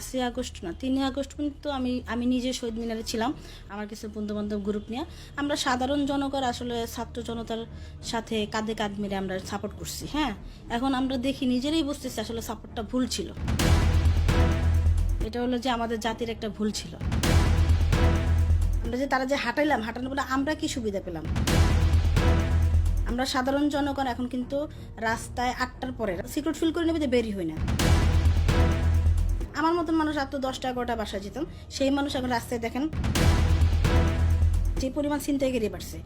পাঁচই আগস্ট না, তিনই আগস্ট কিন্তু আমি আমি নিজে শহীদ মিনারে ছিলাম, আমার কিছু বন্ধু বান্ধব গ্রুপ নিয়ে। আমরা সাধারণ জনগণ আসলে ছাত্র জনতার সাথে কাঁধে কাঁধ মেরে আমরা সাপোর্ট করছি হ্যাঁ? এখন আমরা দেখি, নিজেরাই বুঝতেছি আসলে সাপোর্টটা ভুল ছিল। এটা হলো যে আমাদের জাতির একটা ভুল ছিল। আমরা যে, তারা যে হাঁটাইলাম হাঁটানো বলে আমরা কি সুবিধা পেলাম? আমরা সাধারণ জনগণ এখন কিন্তু রাস্তায় আটটার পরে সিক্রেট ফিল করে নেবে যে বেরি হয় না। আমার মতন মানুষ তো দশটা এগারোটা বাসায় যেতাম, সেই মানুষ এখন রাস্তায় দেখেন যে পরিমাণ ছিনতাইকারী বাড়ছে,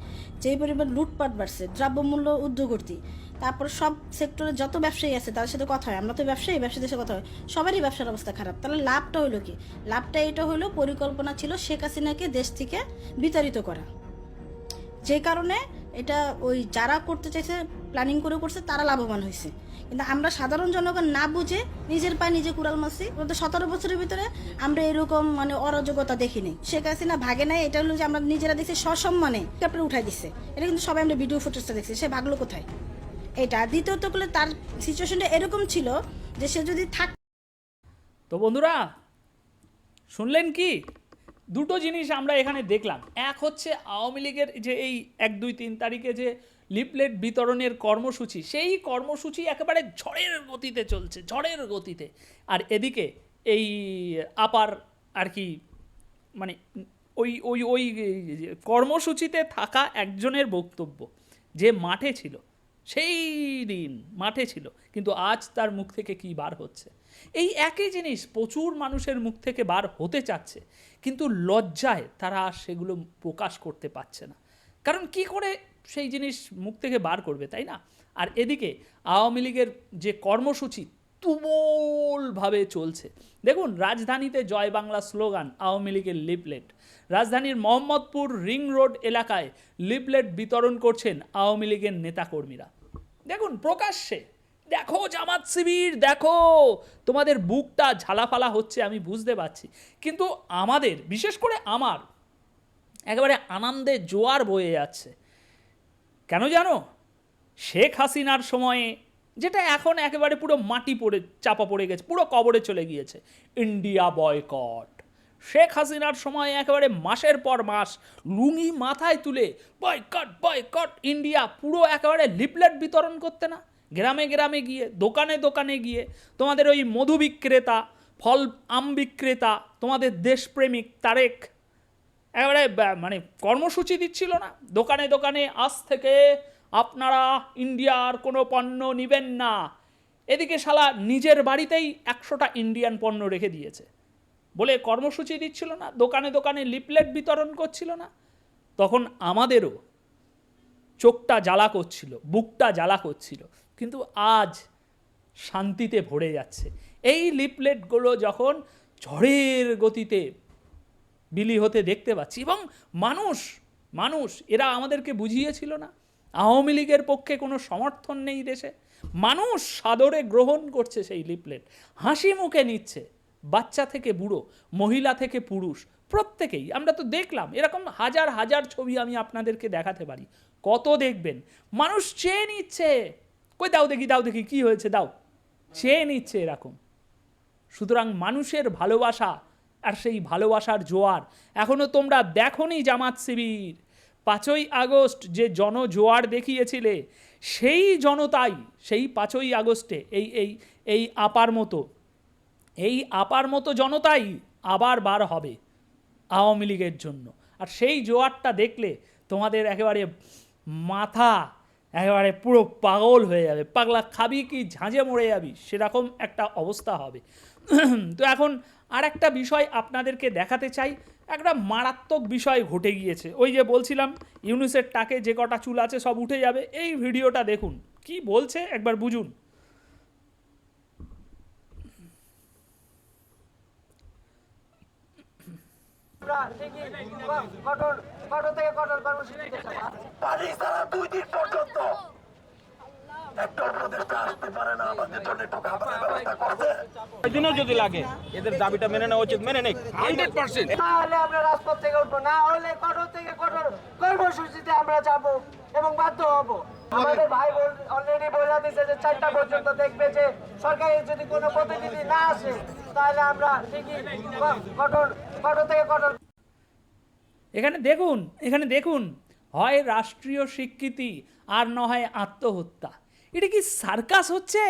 যে পরিমাণ লুটপাট বাড়ছে, দ্রব্যমূল্য উদ্যোগর্তী তারপর সব সেক্টরে যত ব্যবসায়ী আছে তাদের সাথে কথা হয়, আমরা তো ব্যবসায়ী, ব্যবসায়ীদের সাথে কথা হয়, সবারই ব্যবসার অবস্থা খারাপ। তাহলে লাভটা হলো কি? লাভটা এটা হলো পরিকল্পনা ছিল শেখ হাসিনাকে দেশ থেকে বিতাড়িত করা। যে কারণে এটা ওই যারা করতে চাইছে প্ল্যানিং করে করছে, তারা লাভবান হয়েছে কিন্তু আমরা সাধারণ জনগণ না বুঝে নিজের পায়ে নিজে কুড়াল মারছি। গত সতেরো বছরের ভিতরে আমরা এরকম মানে অরাজকতা দেখিনি। শেখ হাসিনা ভাগে নাই, এটা হলো যে আমরা নিজেরা দেখছি সসম্মানে তারপরে উঠাই দিচ্ছে এটা কিন্তু সবাই আমরা ভিডিও ফুটেজটা দেখছি, সে ভাগলো কোথায়? এটা। দ্বিতীয়ত করলে তার সিচুয়েশনটা এরকম ছিল যে সে যদি থাক তো বন্ধুরা, শুনলেন কি? দুটো জিনিস আমরা এখানে দেখলাম। এক হচ্ছে আওয়ামী লীগের যে এই এক দুই তিন তারিখে যে লিফলেট বিতরণের কর্মসূচি, সেই কর্মসূচি একেবারে ঝড়ের গতিতে চলছে, ঝড়ের গতিতে। আর এদিকে এই আপার আর কি মানে ওই ওই ওই কর্মসূচিতে থাকা একজনের বক্তব্য, যে মাঠে ছিল, সেই দিন মাঠে ছিল, কিন্তু আজ তার মুখ থেকে কি বার হচ্ছে? এই একই জিনিস প্রচুর মানুষের মুখ থেকে বার হতে চাচ্ছে, কিন্তু লজ্জায় তারা সেগুলো প্রকাশ করতে পারছে না। কারণ কি করে সেই জিনিস মুখ থেকে বার করবে, তাই না? আর এদিকে আওয়ামী লীগের যে কর্মসূচি তুমুলভাবে চলছে। দেখুন, রাজধানীতে জয় বাংলা স্লোগান, আওয়ামী লীগের লিপলেট রাজধানীর মোহাম্মদপুর রিং রোড এলাকায় লিপলেট বিতরণ করছেন আওয়ামী লীগের নেতাকর্মীরা। দেখুন, প্রকাশ্যে, দেখো জামাত শিবির, দেখো, তোমাদের বুকটা ঝালাফালা হচ্ছে, আমি বুঝতে পারছি। কিন্তু আমাদের, বিশেষ করে আমার, একেবারে আনন্দে জোয়ার বয়ে যাচ্ছে। কেন জানো? শেখ হাসিনার সময়ে যেটা এখন একেবারে পুরো মাটি পড়ে, চাপা পড়ে গেছে, পুরো কবরে চলে গিয়েছে, ইন্ডিয়া বয়কট। শেখ হাসিনার সময় একেবারে মাসের পর মাস লুঙ্গি মাথায় তুলে বয়কট বয়কট, ইন্ডিয়া পুরো একেবারে লিপলেট বিতরণ করতে না? গ্রামে গ্রামে গিয়ে, দোকানে দোকানে গিয়ে তোমাদের ওই মধু বিক্রেতা, ফল আম বিক্রেতা, তোমাদের দেশপ্রেমিক তারেক ব্যা- মানে কর্মসূচি দিচ্ছিল না। দোকানে দোকানে আজ থেকে আপনারা ইন্ডিয়ার কোনো পণ্য নেবেন না। এদিকে শালা নিজের বাড়িতেই একশোটা ইন্ডিয়ান পণ্য রেখে দিয়েছে। বলে কর্মসূচি দিচ্ছিল না, দোকানে দোকানে লিপলেট বিতরণ করছিল না। তখন আমাদেরও চোখটা জ্বালা করছিল, বুকটা জ্বালা করছিল। কিন্তু আজ শান্তিতে ভরে যাচ্ছে। এই লিপলেটগুলো যখন ঝড়ের গতিতে বিলি হতে দেখতে পাচ্ছি এবং মানুষ মানুষ, এরা আমাদেরকে বুঝিয়েছিল না। আওয়ামী লীগের পক্ষে কোনো সমর্থন নেই দেশে। মানুষ সাদরে গ্রহণ করছে সেই লিপলেট হাসি মুখে নিচ্ছে। বাচ্চা থেকে বুড়ো, মহিলা থেকে পুরুষ, প্রত্যেকেই। আমরা তো দেখলাম, এরকম হাজার হাজার ছবি আমি আপনাদেরকে দেখাতে পারি। কত দেখবেন? মানুষ চেয়ে নিচ্ছে। কই দাও দেখি দাও দেখি, কি হয়েছে, দাও। চেয়ে নিচ্ছে এরকম। সুতরাং মানুষের ভালোবাসা আর সেই ভালোবাসার জোয়ার। এখনও তোমরা দেখোনি জামাত শিবির। পাঁচই আগস্ট যে জনজোয়ার দেখিয়েছিলে, সেই জনতাই, সেই পাঁচই আগস্টে এই এই এই আপার মতো, এই আপার মতো জনতাই আবার বার হবে আওয়ামী লীগের জন্য। আর সেই জোয়ারটা দেখলে তোমাদের একেবারে মাথা একেবারে পুরো পাগল হয়ে যাবে। পাগলা খাবি কি ঝাঁঝে মরে যাবি, সেরকম একটা অবস্থা হবে। তো এখন আর একটা বিষয় আপনাদেরকে দেখাতে চাই। একটা মারাত্মক বিষয় ঘটে গিয়েছে। ওই যে বলছিলাম ইউনিসের টাকে যে কটা চুল আছে সব উঠে যাবে। এই ভিডিওটা দেখুন। কি বলছে? একবার বুঝুন। থেকে কঠোর কর্মসূচি। দুই দিন পর্যন্ত। একটা উপদেষ্টা আসতে পারে না আমাদের জন্য একটু খাবারের ব্যবস্থা করছে। দিনও যদি লাগে এদের দাবিটা মেনে নেওয়া উচিত মেনে নেই হান্ড্রেড পার্সেন্ট। না আমরা রাজপথ থেকে উঠবো না হলে কঠোর থেকে কঠোর কর্মসূচিতে আমরা যাব এবং বাধ্য হব। আমাদের ভাই অলরেডি বলে দিচ্ছে যে চারটা পর্যন্ত দেখবে যে সরকারের যদি কোনো প্রতিনিধি না আসে তাহলে আমরা ঠিকই কঠোর কঠোর থেকে কঠোর। এখানে দেখুন এখানে দেখুন হয় রাষ্ট্রীয় স্বীকৃতি আর না হয় আত্মহত্যা। এটা কি সার্কাস হচ্ছে?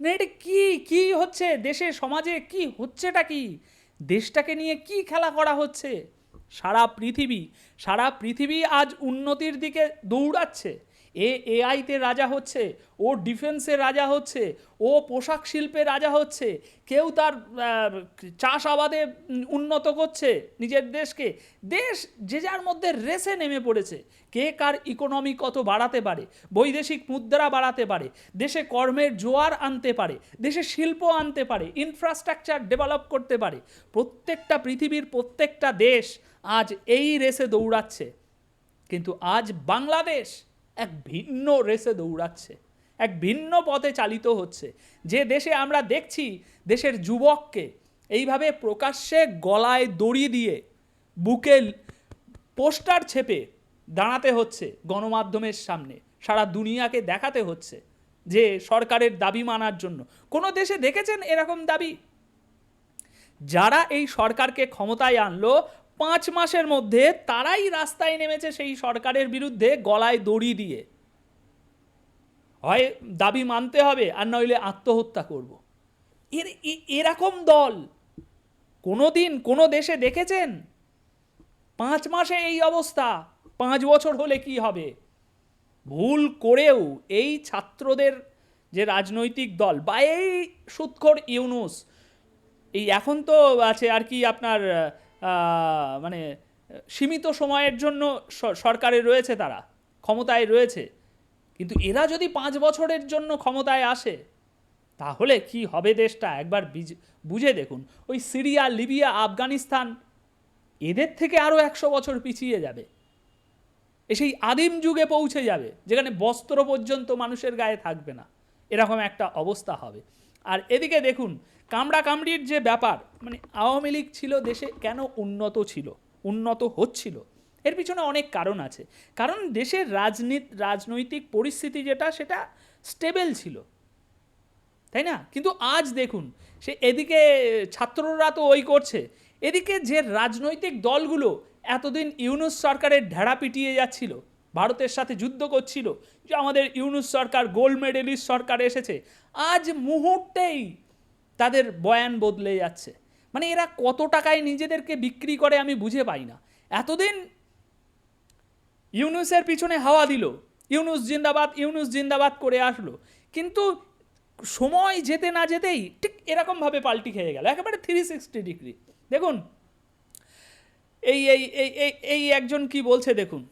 না এটা কি কি হচ্ছে দেশে সমাজে কি হচ্ছেটা কি? দেশটাকে নিয়ে কি খেলা করা হচ্ছে? সারা পৃথিবী সারা পৃথিবী আজ উন্নতির দিকে দৌড়াচ্ছে। এ এআইতে রাজা হচ্ছে ও ডিফেন্সে রাজা হচ্ছে ও পোশাক শিল্পে রাজা হচ্ছে কেউ তার আহ, চাষাবাদে উন্নত করছে নিজের দেশকে। দেশ যে যার মধ্যে রেসে নেমে পড়েছে কে কার ইকোনমি কত বাড়াতে পারে, বৈদেশিক মুদ্রা বাড়াতে পারে, দেশে কর্মের জোয়ার আনতে পারে, দেশে শিল্প আনতে পারে ইনফ্রাস্ট্রাকচার ডেভেলপ করতে পারে, প্রত্যেকটা পৃথিবীর প্রত্যেকটা দেশ আজ এই রেসে দৌড়াচ্ছে। কিন্তু আজ বাংলাদেশ এক ভিন্ন রেসে দৌড়াচ্ছে, এক ভিন্ন পথে চালিত হচ্ছে। যে দেশে আমরা দেখছি দেশের যুবককে এইভাবে প্রকাশ্যে গলায় দড়ি দিয়ে বুকে পোস্টার ছেপে দাঁড়াতে হচ্ছে গণমাধ্যমের সামনে, সারা দুনিয়াকে দেখাতে হচ্ছে যে সরকারের দাবি মানার জন্য। কোনো দেশে দেখেছেন এরকম দাবি? যারা এই সরকারকে ক্ষমতায় আনলো, পাঁচ মাসের মধ্যে তারাই রাস্তায় নেমেছে সেই সরকারের বিরুদ্ধে গলায় দড়ি দিয়ে। হয় দাবি মানতে হবে, আর নইলে আত্মহত্যা করব। এর এরকম দল কোনো দিন কোনো দেশে দেখেছেন? পাঁচ মাসে এই অবস্থা। পাঁচ বছর হলে কি হবে? ভুল করেও এই ছাত্রদের যে রাজনৈতিক দল বা এই সুৎখর ইউনুস, এই এখন তো আছে আর কি আপনার মানে সীমিত সময়ের জন্য সরকারে রয়েছে তারা, ক্ষমতায় রয়েছে। কিন্তু এরা যদি পাঁচ বছরের জন্য ক্ষমতায় আসে, তাহলে কি হবে দেশটা? একবার বুঝে দেখুন। ওই সিরিয়া, লিবিয়া, আফগানিস্তান, এদের থেকে আরও একশো বছর পিছিয়ে যাবে। সেই আদিম যুগে পৌঁছে যাবে, যেখানে বস্ত্র পর্যন্ত মানুষের গায়ে থাকবে না। এরকম একটা অবস্থা হবে। আর এদিকে দেখুন কামড়া কামড়ির যে ব্যাপার মানে আওয়ামী লীগ ছিল দেশে কেন উন্নত ছিল, উন্নত হচ্ছিল? এর পিছনে অনেক কারণ আছে। কারণ দেশের রাজনীত, রাজনৈতিক পরিস্থিতি যেটা, সেটা স্টেবল ছিল। তাই না? কিন্তু আজ দেখুন, সে এদিকে ছাত্ররা তো ওই করছে, এদিকে যে রাজনৈতিক দলগুলো এতদিন ইউনুস সরকারের ঢেড়া পিটিয়ে যাচ্ছিল, ভারতের সাথে যুদ্ধ করছিল, যে আমাদের ইউনুস সরকার, গোল্ড মেডেলিস্ট সরকার এসেছে, আজ মুহূর্তেই তাদের বয়ান বদলে যাচ্ছে। মানে এরা কত টাকায় নিজেদেরকে বিক্রি করে আমি বুঝে পাই না। এতদিন ইউনুসের পিছনে হাওয়া দিল, ইউনুস জিন্দাবাদ ইউনুস জিন্দাবাদ করে আসলো। কিন্তু সময় যেতে না যেতেই ঠিক এরকমভাবে পাল্টি খেয়ে গেল, একেবারে থ্রি সিক্সটি ডিগ্রি দেখুন এই এই এই এই একজন কি বলছে দেখুন।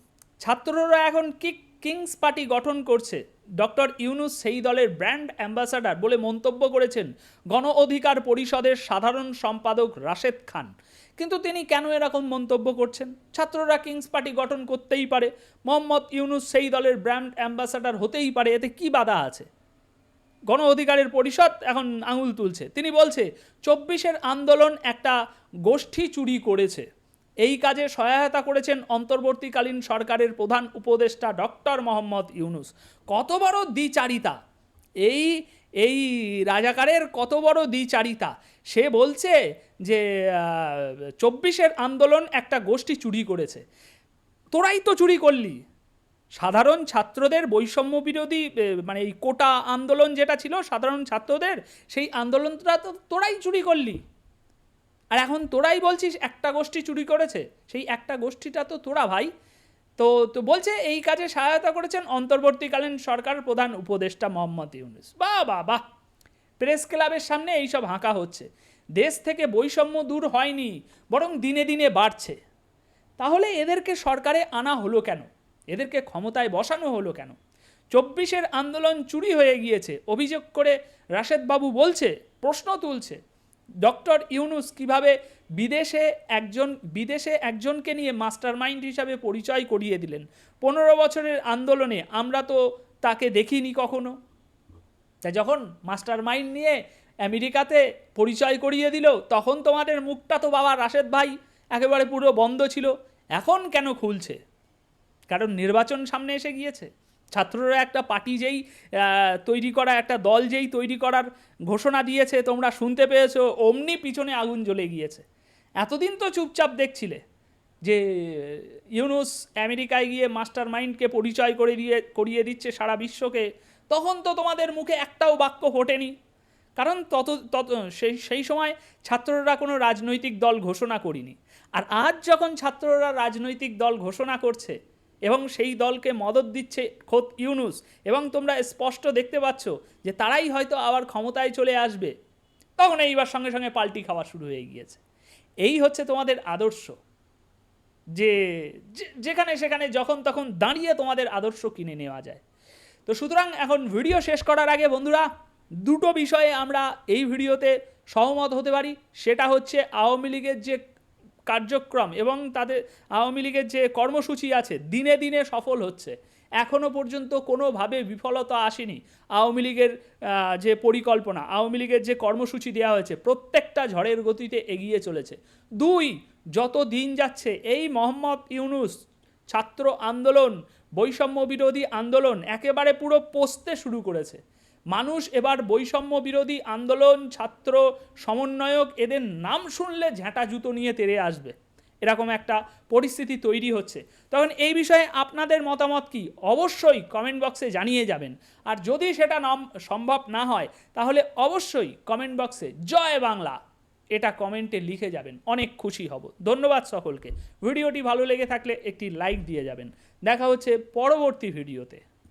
ছাত্ররা এখন কি কিংস পার্টি গঠন করছে? ডক্টর ইউনুস সেই দলের ব্র্যান্ড অ্যাম্বাসাডার বলে মন্তব্য করেছেন গণ অধিকার পরিষদের সাধারণ সম্পাদক রাশেদ খান। কিন্তু তিনি কেন এরকম মন্তব্য করছেন? ছাত্ররা কিংস পার্টি গঠন করতেই পারে। মোহাম্মদ ইউনুস সেই দলের ব্র্যান্ড অ্যাম্বাসাডার হতেই পারে। এতে কি বাধা আছে? গণ অধিকারের পরিষদ এখন আঙুল তুলছে। তিনি বলছে, চব্বিশের আন্দোলন একটা গোষ্ঠী চুরি করেছে। এই কাজে সহায়তা করেছেন অন্তর্বর্তীকালীন সরকারের প্রধান উপদেষ্টা ডক্টর মোহাম্মদ ইউনুস। কত বড় দ্বিচারিতা? এই এই রাজাকারের কত বড় দ্বিচারিতা? সে বলছে যে চব্বিশের আন্দোলন একটা গোষ্ঠী চুরি করেছে। তোরাই তো চুরি করলি। সাধারণ ছাত্রদের বৈষম্য বিরোধী মানে এই কোটা আন্দোলন যেটা ছিল, সাধারণ ছাত্রদের, সেই আন্দোলনটা তো তোরাই চুরি করলি। আর এখন তোরাই বলছিস একটা গোষ্ঠী চুরি করেছে? সেই একটা গোষ্ঠীটা তো তোরা ভাই। তো তো বলছে এই কাজে সহায়তা করেছেন অন্তর্বর্তীকালীন সরকার প্রধান উপদেষ্টা মোহাম্মদ ইউনুস। বাহ বা বাহ। প্রেস ক্লাবের সামনে এইসব হাঁকা হচ্ছে। দেশ থেকে বৈষম্য দূর হয়নি, বরং দিনে দিনে বাড়ছে। তাহলে এদেরকে সরকারে আনা হলো কেন? এদেরকে ক্ষমতায় বসানো হলো কেন? চব্বিশের আন্দোলন চুরি হয়ে গিয়েছে। অভিযোগ করে রাশেদ বাবু বলছে, প্রশ্ন তুলছে ডক্টর ইউনুস কীভাবে বিদেশে একজন, বিদেশে একজনকে নিয়ে মাস্টার মাইন্ড হিসাবে পরিচয় করিয়ে দিলেন? পনেরো বছরের আন্দোলনে আমরা তো তাকে দেখিনি কখনো। তা যখন মাস্টার মাইন্ড নিয়ে আমেরিকাতে পরিচয় করিয়ে দিল, তখন তোমাদের মুখটা তো বাবা রাশেদ ভাই একেবারে পুরো বন্ধ ছিল। এখন কেন খুলছে? কারণ নির্বাচন সামনে এসে গিয়েছে। ছাত্ররা একটা পার্টি যেই তৈরি করা, একটা দল যেই তৈরি করার ঘোষণা দিয়েছে, তোমরা শুনতে পেয়েছ, অমনি পিছনে আগুন জ্বলে গিয়েছে। এতদিন তো চুপচাপ দেখছিলে যে, ইউনুস আমেরিকায় গিয়ে মাস্টার মাইন্ডকে পরিচয় করে দিয়ে, করিয়ে দিচ্ছে সারা বিশ্বকে, তখন তো তোমাদের মুখে একটাও বাক্য ফোটেনি। কারণ তত তত, সেই সেই সময় ছাত্ররা কোনো রাজনৈতিক দল ঘোষণা করিনি। আর আজ যখন ছাত্ররা রাজনৈতিক দল ঘোষণা করছে এবং সেই দলকে মদত দিচ্ছে খোদ ইউনুস। এবং তোমরা স্পষ্ট দেখতে পাচ্ছ যে তারাই হয়তো আবার ক্ষমতায় চলে আসবে। তখন এইবার সঙ্গে সঙ্গে পাল্টি খাওয়া শুরু হয়ে গিয়েছে। এই হচ্ছে তোমাদের আদর্শ। যে যেখানে সেখানে যখন তখন দাঁড়িয়ে তোমাদের আদর্শ কিনে নেওয়া যায়। তো সুতরাং এখন ভিডিও শেষ করার আগে বন্ধুরা, দুটো বিষয়ে আমরা এই ভিডিওতে সহমত হতে পারি। সেটা হচ্ছে আওয়ামী লীগের যে কার্যক্রম এবং তাদের আওয়ামী লীগের যে কর্মসূচি আছে, দিনে দিনে সফল হচ্ছে। এখনও পর্যন্ত কোনোভাবে বিফলতা আসেনি আওয়ামী লীগের যে পরিকল্পনা, আওয়ামী লীগের যে কর্মসূচি দেওয়া হয়েছে, প্রত্যেকটা ঝড়ের গতিতে এগিয়ে চলেছে। দুই, যত দিন যাচ্ছে, এই মোহাম্মদ ইউনুস ছাত্র আন্দোলন বৈষম্য বিরোধী আন্দোলন একেবারে পুরো পচতে শুরু করেছে। মানুষ এবার বৈষম্য বিরোধী আন্দোলন, ছাত্র, সমন্বয়ক, এদের নাম শুনলে ঝ্যাঁটা জুতো নিয়ে তেরে আসবে। এরকম একটা পরিস্থিতি তৈরি হচ্ছে। তখন এই বিষয়ে আপনাদের মতামত কি? অবশ্যই কমেন্ট বক্সে জানিয়ে যাবেন। আর যদি সেটা নাম সম্ভব না হয়, তাহলে অবশ্যই কমেন্ট বক্সে জয় বাংলা এটা কমেন্টে লিখে যাবেন। অনেক খুশি হব। ধন্যবাদ সকলকে। ভিডিওটি ভালো লেগে থাকলে একটি লাইক দিয়ে যাবেন। দেখা হচ্ছে পরবর্তী ভিডিওতে